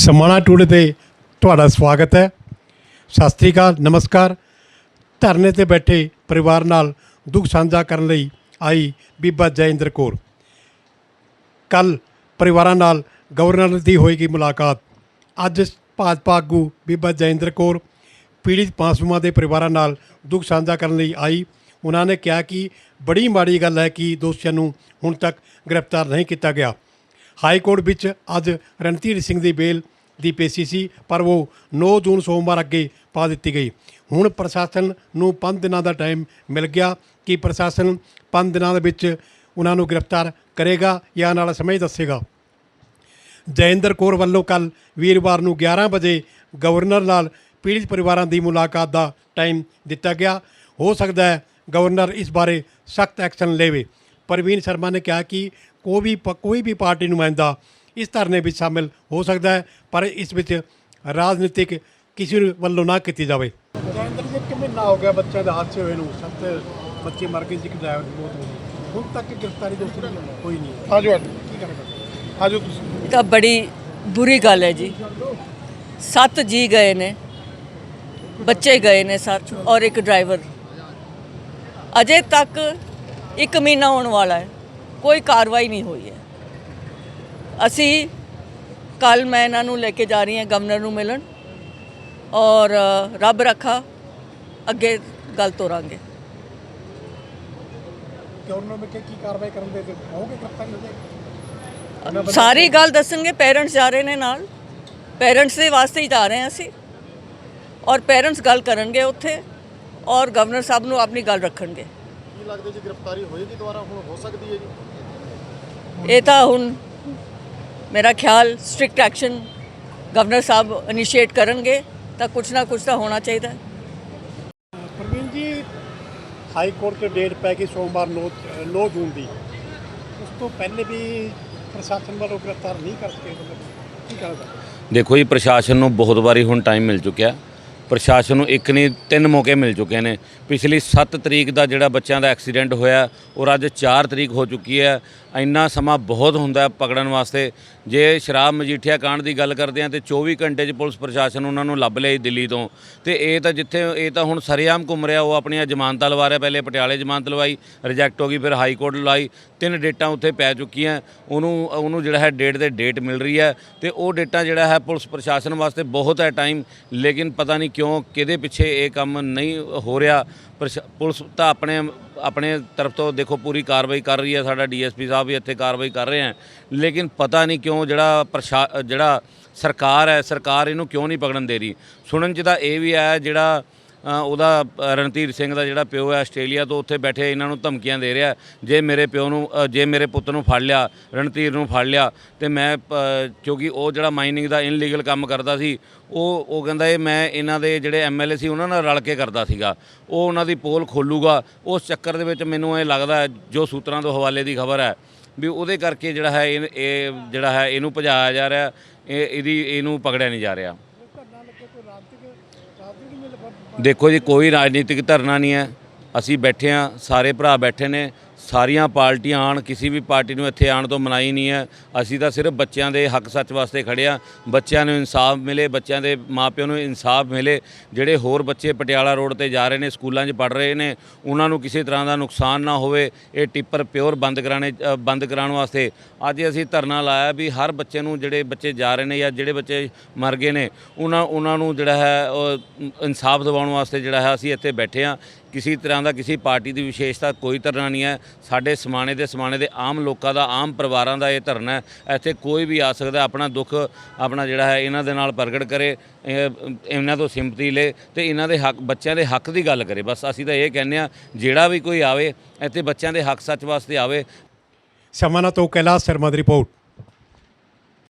Samana today ਤੇ ਤੁਹਾਡਾ ਸਵਾਗਤ ਹੈ। ਸਤਿ ਸ੍ਰੀ ਅਕਾਲ, ਨਮਸਕਾਰ। ਧਰਨੇ ਤੇ ਬੈਠੇ ਪਰਿਵਾਰ ਨਾਲ ਦੁੱਖ ਸਾਂਝਾ ਕਰਨ ਲਈ ਆਈ ਬੀਬਾ ਜੈਇੰਦਰ ਕੌਰ। ਕੱਲ ਪਰਿਵਾਰਾਂ ਨਾਲ ਗਵਰਨਰ ਦੀ ਹੋਏਗੀ ਮੁਲਾਕਾਤ। ਅੱਜ ਭਾਜਪਾ ਆਗੂ ਬੀਬਾ ਜੈਇੰਦਰ ਕੌਰ ਪੀੜਿਤ ਮਾਸੂਮਾਂ ਦੇ ਪਰਿਵਾਰਾਂ ਨਾਲ ਦੁੱਖ ਸਾਂਝਾ ਕਰਨ ਲਈ ਆਈ। ਉਹਨਾਂ ਨੇ ਕਿਹਾ ਕਿ ਬੜੀ ਮਾੜੀ ਗੱਲ ਹੈ ਕਿ ਦੋਸ਼ੀਆਂ ਨੂੰ ਹੁਣ ਤੱਕ ਗ੍ਰਿਫਤਾਰ ਨਹੀਂ ਕੀਤਾ ਗਿਆ। ਹਾਈ ਕੋਰਟ ਵਿੱਚ ਅੱਜ ਰਣਧੀਰ ਸਿੰਘ ਦੀ ਬੇਲ ਦੀ ਪੇਸ਼ੀ ਸੀ, ਪਰ ਉਹ 9 ਜੂਨ ਸੋਮਵਾਰ ਅੱਗੇ ਪਾ ਦਿੱਤੀ ਗਈ। ਹੁਣ ਪ੍ਰਸ਼ਾਸਨ ਨੂੰ 5 ਦਿਨਾਂ ਦਾ ਟਾਈਮ ਮਿਲ ਗਿਆ ਕਿ ਪ੍ਰਸ਼ਾਸਨ 5 ਦਿਨਾਂ ਦੇ ਵਿੱਚ ਉਹਨਾਂ ਨੂੰ ਗ੍ਰਿਫਤਾਰ ਕਰੇਗਾ ਜਾਂ ਨਾਲ ਸਮਝ ਦੱਸੇਗਾ। ਜੈਇੰਦਰ ਕੌਰ ਵੱਲੋਂ ਕੱਲ ਵੀਰਵਾਰ ਨੂੰ 11 ਵਜੇ ਗਵਰਨਰ ਨਾਲ ਪੀੜਿਤ ਪਰਿਵਾਰਾਂ ਦੀ ਮੁਲਾਕਾਤ ਦਾ ਟਾਈਮ ਦਿੱਤਾ ਗਿਆ। ਹੋ ਸਕਦਾ ਹੈ ਗਵਰਨਰ ਇਸ ਬਾਰੇ ਸਖਤ ਐਕਸ਼ਨ ਲੇਵੇ। ਪਰਵੀਨ ਸ਼ਰਮਾ ਨੇ ਕਿਹਾ ਕਿ ਕੋਈ ਵੀ ਕੋਈ ਵੀ ਪਾਰਟੀ ਨੁਮਾਇੰਦਾ ਇਸ ਧਰਨੇ ਵਿੱਚ ਸ਼ਾਮਿਲ ਹੋ ਸਕਦਾ ਹੈ ਪਰ ਇਸ ਵਿੱਚ ਰਾਜਨੀਤਿਕ ਕਿਸੇ ਵੱਲੋਂ ਨਾ ਕੀਤੀ ਜਾਵੇ। ਜੈਇੰਦਰ ਜੀ ਕਿੰਨੇ ਨਾ ਹੋ ਗਿਆ ਬੱਚਿਆਂ ਦੇ ਹਾਦਸੇ ਹੋਏ ਨੂੰ? ਸੱਤ ਬੱਚੇ ਮਰ ਗਏ ਸੀ ਇੱਕ ਡਰਾਈਵਰ ਦੀ ਮੌਤ ਹੋ ਗਈ। ਹੁਣ ਤੱਕ ਗ੍ਰਿਫਤਾਰੀ ਦੋਸਤੀ ਕੋਈ ਨਹੀਂ ਆਜੋ ਆਜੋ। ਕੀ ਕਰੇਗਾ ਆਜੋ ਤੁਸੀਂ। ਤਾਂ ਬੜੀ ਬੁਰੀ ਗੱਲ ਹੈ ਜੀ। ਸੱਤ ਜੀ ਗਏ ਨੇ ਬੱਚੇ ਗਏ ਨੇ ਸੱਤ ਔਰ ਇੱਕ ਡਰਾਈਵਰ। ਅਜੇ ਤੱਕ ਇੱਕ ਮਹੀਨਾ ਹੋਣ ਵਾਲਾ ਹੈ। ਕੋਈ ਕਾਰਵਾਈ ਨਹੀਂ ਹੋਈ ਹੈ। ਅਸੀਂ ਕੱਲ ਮੈਂ ਇਹਨਾਂ ਨੂੰ ਲੈ ਕੇ ਜਾ ਰਹੀ ਹਾਂ ਗਵਰਨਰ ਨੂੰ ਮਿਲਣ ਔਰ ਰੱਬ ਰੱਖਾ ਅੱਗੇ ਗੱਲ ਤੋਰਾਂਗੇ। ਗਵਰਨਰ ਨੇ ਕੀ ਕਾਰਵਾਈ ਕਰਨ ਦੇ ਤੇ ਹੋਗੇ ਗ੍ਰਿਫਤਾਰੀ ਹੋ ਜਾਏਗੀ ਸਾਰੀ ਗੱਲ ਦੱਸਣਗੇ ਪੇਰੈਂਟਸ ਜਾ ਰਹੇ ਨੇ ਨਾਲ। ਪੇਰੈਂਟਸ ਦੇ ਵਾਸਤੇ ਹੀ ਜਾ ਰਹੇ ਹਾਂ ਅਸੀਂ। ਔਰ ਪੇਰੈਂਟਸ ਗੱਲ ਕਰਨਗੇ ਉੱਥੇ ਔਰ ਗਵਰਨਰ ਸਾਹਿਬ ਨੂੰ ਆਪਣੀ ਗੱਲ ਰੱਖਣਗੇ। ਕੀ ਲੱਗਦਾ ਜੀ ਗ੍ਰਿਫਤਾਰੀ ਹੋਏਗੀ ਦੁਬਾਰਾ? ਹੁਣ ਹੋ ਸਕਦੀ ਹੈ ਜੀ। ਇਹ ਤਾਂ ਹੁਣ ਮੇਰਾ ਖਿਆਲ ਸਟ੍ਰਿਕਟ ਐਕਸ਼ਨ ਗਵਰਨਰ ਸਾਹਿਬ ਇਨੀਸ਼ੀਏਟ ਕਰਨਗੇ ਤਾਂ ਕੁਝ ਨਾ ਕੁਝ ਤਾਂ ਹੋਣਾ ਚਾਹੀਦਾ ਹੈ। ਪ੍ਰਵੀਨ ਜੀ ਹਾਈ ਕੋਰਟ ਤੇ ਡੇਟ ਪੈ ਗਈ ਸੋਮਵਾਰ 9 9 ਜੂਨ ਦੀ। ਉਸ ਤੋਂ ਪਹਿਲੇ ਵੀ ਪ੍ਰਸ਼ਾਸਨ ਵੱਲੋਂ ਗ੍ਰਿਫਤਾਰ ਨਹੀਂ ਕਰ ਸਕੇ ਮਤਲਬ ਕੀ ਕਹਦਾ ਦੇਖੋ ਜੀ ਪ੍ਰਸ਼ਾਸਨ ਨੂੰ ਬਹੁਤ ਵਾਰੀ ਹੁਣ ਟਾਈਮ ਮਿਲ ਚੁੱਕਿਆ। ਪ੍ਰਸ਼ਾਸਨ ਨੂੰ ਇੱਕ ਨਹੀਂ, ਤਿੰਨ ਮੌਕੇ ਮਿਲ ਚੁੱਕੇ ਨੇ। ਪਿਛਲੀ 7 ਤਰੀਕ ਦਾ ਜਿਹੜਾ ਬੱਚਿਆਂ ਦਾ ਐਕਸੀਡੈਂਟ ਹੋਇਆ, ਔਰ ਅੱਜ 4 ਤਰੀਕ ਹੋ ਚੁੱਕੀ ਹੈ। ਇੰਨਾ ਸਮਾਂ ਬਹੁਤ ਹੁੰਦਾ ਪਕੜਨ ਵਾਸਤੇ। ਜੇ ਸ਼ਰਾਬ ਮਜੀਠੀਆ ਕਾਂਡ ਦੀ ਗੱਲ ਕਰਦੇ ਆ ਤੇ 24 ਘੰਟੇ 'ਚ ਪੁਲਿਸ ਪ੍ਰਸ਼ਾਸਨ ਉਹਨਾਂ ਨੂੰ ਲੱਭ ਲਿਆ ਦਿੱਲੀ ਤੋਂ। ਤੇ ਇਹ ਤਾਂ ਜਿੱਥੇ, ਇਹ ਤਾਂ ਹੁਣ ਸਰੇਆਮ ਘੁੰਮ ਰਿਹਾ, ਉਹ ਆਪਣੀਆਂ ਜ਼ਮਾਨਤਾਂ ਲਵਾ ਰਿਹਾ। ਪਹਿਲੇ ਪਟਿਆਲੇ ਜ਼ਮਾਨਤ ਲਵਾਈ, ਰਿਜੈਕਟ ਹੋ ਗਈ, ਫਿਰ ਹਾਈ ਕੋਰਟ ਲਵਾਈ। ਤਿੰਨ ਡੇਟਾਂ ਉੱਥੇ ਪੈ ਚੁੱਕੀਆਂ। ਉਹਨੂੰ ਉਹਨੂੰ ਜਿਹੜਾ ਹੈ ਡੇਟ ਤੇ ਡੇਟ ਮਿਲ ਰਹੀ ਹੈ। ਤੇ ਉਹ ਡੇਟਾਂ ਜਿਹੜਾ ਹੈ ਪੁਲਿਸ ਪ੍ਰਸ਼ਾਸਨ ਵਾਸਤੇ ਬਹੁਤ ਹੈ ਟਾਈਮ। ਲੇਕਿਨ ਪਤਾ ਨਹੀਂ ਕਿਉਂ, ਕਿਹਦੇ ਪਿੱਛੇ ਇਹ ਕੰਮ ਨਹੀਂ ਹੋ ਰਿਹਾ? ਪ੍ਰਸ਼ਾ- ਪੁਲਿਸ ਤਾਂ ਆਪਣੇ ਆਪਣੇ ਤਰਫ ਤੋਂ ਦੇਖੋ ਪੂਰੀ ਕਾਰਵਾਈ ਕਰ ਰਹੀ ਹੈ, ਸਾਡਾ ਡੀਐਸਪੀ ਸਾਹਿਬ ਵੀ ਇੱਥੇ ਕਾਰਵਾਈ ਕਰ ਰਹੇ ਹਨ ਲੇਕਿਨ ਪਤਾ ਨਹੀਂ ਕਿਉਂ ਜਿਹੜਾ ਪ੍ਰਸ਼ਾ, ਜਿਹੜਾ ਸਰਕਾਰ ਹੈ, ਸਰਕਾਰ ਇਹਨੂੰ ਕਿਉਂ ਨਹੀਂ ਪਕੜਨ ਦੇ ਰਹੀ? ਸੁਣਨ 'ਚ ਤਾਂ ਇਹ ਵੀ ਆਇਆ ਜਿਹੜਾ ਉਹਦਾ ਰਣਧੀਰ ਸਿੰਘ ਦਾ ਜਿਹੜਾ ਪਿਓ ਹੈ ਆਸਟ੍ਰੇਲੀਆ ਤੋਂ ਉੱਥੇ ਬੈਠੇ ਇਹਨਾਂ ਨੂੰ ਧਮਕੀਆਂ ਦੇ ਰਿਹਾ, ਜੇ ਮੇਰੇ ਪਿਓ ਨੂੰ ਜੇ ਮੇਰੇ ਪੁੱਤ ਨੂੰ ਫੜ ਲਿਆ, ਰਣਧੀਰ ਨੂੰ ਫੜ ਲਿਆ, ਤੇ ਮੈਂ ਕਿਉਂਕਿ ਉਹ ਜਿਹੜਾ ਮਾਈਨਿੰਗ ਦਾ ਇਨਲੀਗਲ ਕੰਮ ਕਰਦਾ ਸੀ, ਉਹ ਉਹ ਕਹਿੰਦਾ ਇਹ ਮੈਂ ਇਹਨਾਂ ਦੇ ਜਿਹੜੇ ਐਮਐਲਏ ਸੀ ਉਹਨਾਂ ਨਾਲ ਰਲ ਕੇ ਕਰਦਾ ਸੀਗਾ। ਉਹ ਉਹਨਾਂ ਦੀ ਪੋਲ ਖੋਲੂਗਾ, ਉਸ ਚੱਕਰ ਦੇ ਵਿੱਚ ਮੈਨੂੰ ਇਹ ਲੱਗਦਾ ਜੋ ਸੂਤਰਾਂ ਤੋਂ ਹਵਾਲੇ ਦੀ ਖਬਰ ਹੈ, ਵੀ ਉਹਦੇ ਕਰਕੇ ਜਿਹੜਾ ਹੈ ਇਹ ਇਹ ਜਿਹੜਾ ਹੈ ਇਹਨੂੰ ਭਜਾਇਆ ਜਾ ਰਿਹਾ, ਇਹ, ਇਹਦੀ, ਇਹਨੂੰ ਪਕੜਿਆ ਨਹੀਂ ਜਾ ਰਿਹਾ। ਦੇਖੋ ਜੀ ਕੋਈ ਰਾਜਨੀਤਿਕ ਧਰਨਾ ਨਹੀਂ ਹੈ। ਅਸੀਂ ਬੈਠੇ ਆ ਸਾਰੇ ਭਰਾ ਬੈਠੇ ਨੇ। ਸਾਰੀਆਂ ਪਾਰਟੀਆਂ ਆਣ, ਕਿਸੇ ਵੀ ਪਾਰਟੀ ਨੂੰ ਇੱਥੇ ਆਣ ਤੋਂ ਮਨਾਈ ਨਹੀਂ ਹੈ। ਅਸੀਂ ਤਾਂ ਸਿਰਫ ਬੱਚਿਆਂ ਦੇ ਹੱਕ ਸੱਚ ਵਾਸਤੇ ਖੜੇ ਆ ਬੱਚਿਆਂ ਨੂੰ ਇਨਸਾਫ ਮਿਲੇ, ਬੱਚਿਆਂ ਦੇ ਮਾਪਿਆਂ ਨੂੰ ਇਨਸਾਫ ਮਿਲੇ। ਜਿਹੜੇ ਹੋਰ ਬੱਚੇ ਪਟਿਆਲਾ ਰੋਡ ਤੇ ਜਾ ਰਹੇ ਨੇ, ਸਕੂਲਾਂ 'ਚ ਪੜ ਰਹੇ ਨੇ, ਉਹਨਾਂ ਨੂੰ ਕਿਸੇ ਤਰ੍ਹਾਂ ਦਾ ਨੁਕਸਾਨ ਨਾ ਹੋਵੇ। ਇਹ ਟਿੱਪਰ ਪਿਓਰ ਬੰਦ ਕਰਾਣੇ ਬੰਦ ਕਰਾਉਣ ਵਾਸਤੇ ਅੱਜ ਅਸੀਂ ਧਰਨਾ ਲਾਇਆ ਵੀ ਹਰ ਬੱਚੇ ਨੂੰ ਜਿਹੜੇ ਬੱਚੇ ਜਾ ਰਹੇ ਨੇ ਜਾਂ ਜਿਹੜੇ ਬੱਚੇ ਮਰ ਗਏ ਨੇ, ਉਹਨਾਂ ਉਹਨਾਂ ਨੂੰ ਜਿਹੜਾ ਹੈ, ਉਹ ਇਨਸਾਫ ਦਿਵਾਉਣ ਵਾਸਤੇ ਜਿਹੜਾ ਹੈ ਅਸੀਂ ਇੱਥੇ ਬੈਠੇ ਆ ਕਿਸੇ ਤਰ੍ਹਾਂ ਦਾ ਕਿਸੇ ਪਾਰਟੀ ਦੀ ਵਿਸ਼ੇਸ਼ਤਾ ਕੋਈ ਧਰਨਾ ਨਹੀਂ ਹੈ। ਸਾਡੇ ਸਮਾਣੇ ਦੇ ਸਮਾਣੇ ਦੇ ਆਮ ਲੋਕਾਂ ਦਾ, ਆਮ ਪਰਿਵਾਰਾਂ ਦਾ ਇਹ ਧਰਨਾ ਹੈ। ਇੱਥੇ ਕੋਈ ਵੀ ਆ ਸਕਦਾ, ਆਪਣਾ ਦੁੱਖ, ਆਪਣਾ ਜਿਹੜਾ ਹੈ, ਇਹਨਾਂ ਦੇ ਨਾਲ ਪ੍ਰਗਟ ਕਰੇ ਇਹਨਾਂ ਤੋਂ ਸਿੰਪਤੀ ਲੇ ਤੇ ਇਹਨਾਂ ਦੇ ਹੱਕ, ਬੱਚਿਆਂ ਦੇ ਹੱਕ ਦੀ ਗੱਲ ਕਰੇ। ਬਸ ਅਸੀਂ ਤਾਂ ਇਹ ਕਹਿੰਦੇ ਆ ਜਿਹੜਾ ਵੀ ਕੋਈ ਆਵੇ, ਇੱਥੇ ਬੱਚਿਆਂ ਦੇ ਹੱਕ ਸੱਚ ਵਾਸਤੇ ਆਵੇ। ਸਮਾਨਾ ਤੋਂ ਕੈਲਾਸ਼ ਸ਼ਰਮਾ ਦੀ ਰਿਪੋਰਟ।